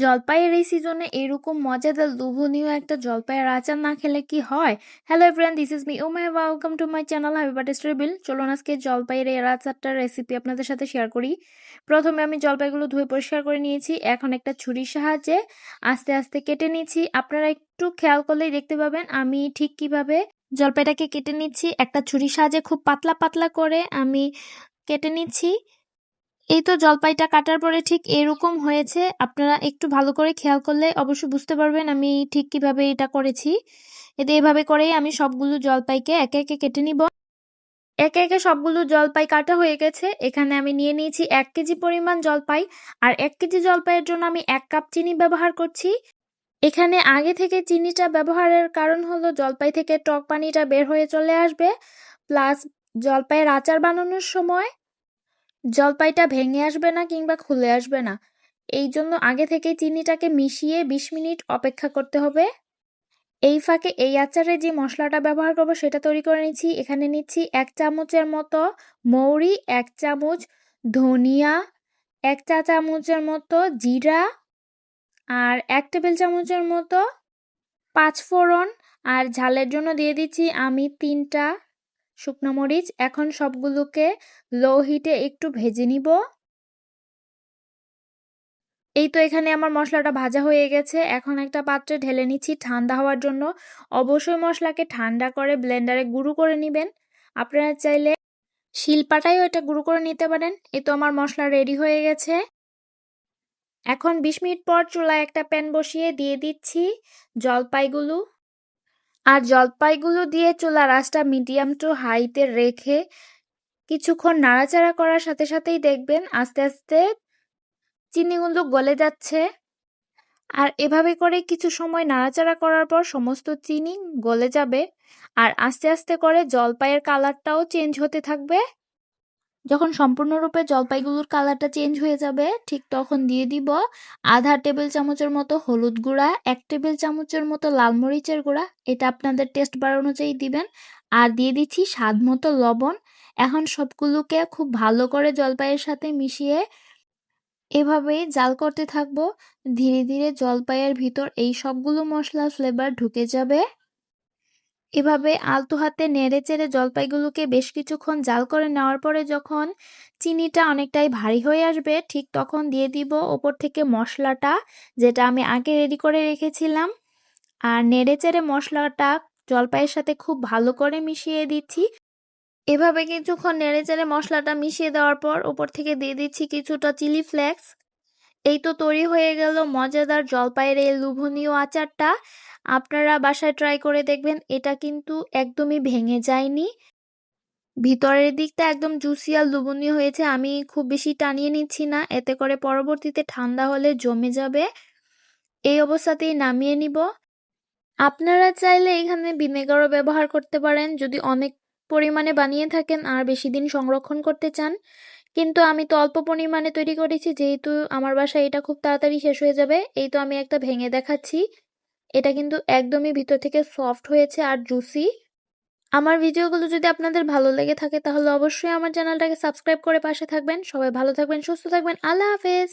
জলপাইয়ের এই সিজনে এরকম মজাদার, লোভনীয় একটা জলপাইয়ের আচার না খেলে কি হয়? Hello friend this is me O my welcome to my channel happy birthday story চলুন আজকে জলপাইয়ের এই আচারটার রেসিপি আপনাদের সাথে শেয়ার করি। প্রথমে আমি জলপাইগুলো ধুয়ে পরিষ্কার করে নিয়েছি। এখন একটা ছুরির সাহায্যে আস্তে আস্তে কেটে নিচ্ছি। আপনারা একটু খেয়াল করলেই দেখতে পাবেন আমি ঠিক কীভাবে জলপাইটাকে কেটে নিচ্ছি। একটা ছুরির সাহায্যে খুব পাতলা পাতলা করে আমি কেটে নিচ্ছি। এই তো জলপাইটা কাটার পরে ঠিক এরকম হয়েছে। আপনারা একটু ভালো করে খেয়াল করলে অবশ্যই বুঝতে পারবেন আমি ঠিক কীভাবে এটা করেছি। এতে এভাবে করেই আমি সবগুলো জলপাইকে একে একে কেটে নিব। একে একে সবগুলো জলপাই কাটা হয়ে গেছে। এখানে আমি নিয়ে নিয়েছি এক কেজি পরিমাণ জলপাই আর এক কেজি জলপাইয়ের জন্য আমি এক কাপ চিনি ব্যবহার করছি। এখানে আগে থেকে চিনিটা ব্যবহারের কারণ হলো জলপাই থেকে টক পানিটা বের হয়ে চলে আসবে। প্লাস জলপাইয়ের আচার বানানোর সময় জলপাইটা ভেঙে আসবে না কিংবা খুলে আসবে না। এই জন্য আগে থেকে চিনিটাকে মিশিয়ে বিশ মিনিট অপেক্ষা করতে হবে। এই ফাঁকে এই আচারে যে মশলাটা ব্যবহার করব সেটা তৈরি করে নিচ্ছি। এখানে নিচ্ছি এক চামচের মতো মৌরি, এক চামচ ধনিয়া, এক চা চামচের মতো জিরা আর এক টেবিল চামচের মতো পাঁচফোড়ন। আর ঝালের জন্য দিয়ে দিচ্ছি আমি তিনটা শুকনো মরিচ, এখন সবগুলোকে লো হিটে একটু ভেজে নিব। এই তো এখানে আমার মশলাটা ভাজা হয়ে গেছে। এখন একটা পাত্রে ঢেলে নিচ্ছি ঠান্ডা হওয়ার জন্য। অবশ্যই মশলাকে ঠান্ডা করে ব্লেন্ডারে গুঁড়ো করে নেবেন। আপনারা চাইলে শিলপাটাইও এটা গুঁড়ো করে নিতে পারেন। এই তো আমার মশলা রেডি হয়ে গেছে। এখন বিশ মিনিট পর চুলায় একটা প্যান বসিয়ে দিয়ে দিচ্ছি জলপাইগুলো। আর জলপাইগুলো দিয়ে চুলার আঁচটা মিডিয়াম টু হাইতে রেখে কিছুক্ষণ নাড়াচাড়া করার সাথে সাথেই দেখবেন আস্তে আস্তে চিনিগুলো গলে যাচ্ছে। আর এভাবে করে কিছু সময় নাড়াচাড়া করার পর সমস্ত চিনি গলে যাবে। আর আস্তে আস্তে করে জলপাইয়ের কালারটাও চেঞ্জ হতে থাকবে। যখন সম্পূর্ণরূপে জলপাইগুলোর কালারটা চেঞ্জ হয়ে যাবে, ঠিক তখন দিয়ে দিব আধা টেবিল চামচের মতো হলুদ গুঁড়া, এক টেবিল চামচের মতো লাল মরিচের গুঁড়া, এটা আপনাদের টেস্ট বার অনুযায়ী দিবেন। আর দিয়ে দিচ্ছি স্বাদ মতো লবণ। এখন সবগুলোকে খুব ভালো করে জলপাইয়ের সাথে মিশিয়ে এভাবেই জাল করতে থাকব। ধীরে ধীরে জলপাইয়ের ভিতর এই সবগুলো মশলা ফ্লেভার ঢুকে যাবে। এভাবে আলতো হাতে নেড়ে চেড়ে জলপাইগুলোকে বেশ কিছুক্ষণ জাল করে নেওয়ার পরে যখন চিনিটা অনেকটাই ভারী হয়ে আসবে, ঠিক তখন দিয়ে দিব ওপর থেকে মশলাটা, যেটা আমি আগে রেডি করে রেখেছিলাম। আর নেড়ে চেড়ে মশলাটা জলপাইয়ের সাথে খুব ভালো করে মিশিয়ে দিচ্ছি। এভাবে কিছুক্ষণ নেড়ে চেড়ে মশলাটা মিশিয়ে দেওয়ার পর ওপর থেকে দিয়ে দিচ্ছি কিছুটা চিলি ফ্লেক্স। এই তো তৈরি হয়ে গেল মজাদার জলপাইয়ের এই লুভনীয় আচারটা। আপনারা বাসায় ট্রাই করে দেখবেন, এটা কিন্তু একদমই ভেঙে যায়নি। ভিতরের দিকটা একদম জুসি আর লুবনীয় হয়েছে, আমি খুব বেশি টানিয়ে নিচ্ছি না, এতে করে পরবর্তীতে ঠান্ডা হলে জমে যাবে। এই অবস্থাতেই নামিয়ে নিব। আপনারা চাইলে এখানে ভিনেগারও ব্যবহার করতে পারেন, যদি অনেক পরিমাণে বানিয়ে থাকেন আর বেশি দিন সংরক্ষণ করতে চান। কিন্তু আমি তো অল্প পরিমাণে তৈরি করেছি, যেহেতু আমার বাসায় এটা খুব তাড়াতাড়ি শেষ হয়ে যাবে, এই তো আমি একটা ভেঙে দেখাচ্ছি। এটা কিন্তু একদমই ভিতর থেকে সফট হয়েছে আর জুসি। আমার ভিডিওগুলো যদি আপনাদের ভালো লেগে থাকে, তাহলে অবশ্যই আমার চ্যানেলটাকে সাবস্ক্রাইব করে পাশে থাকবেন। সবাই ভালো থাকবেন, সুস্থ থাকবেন, আল্লাহ হাফেজ।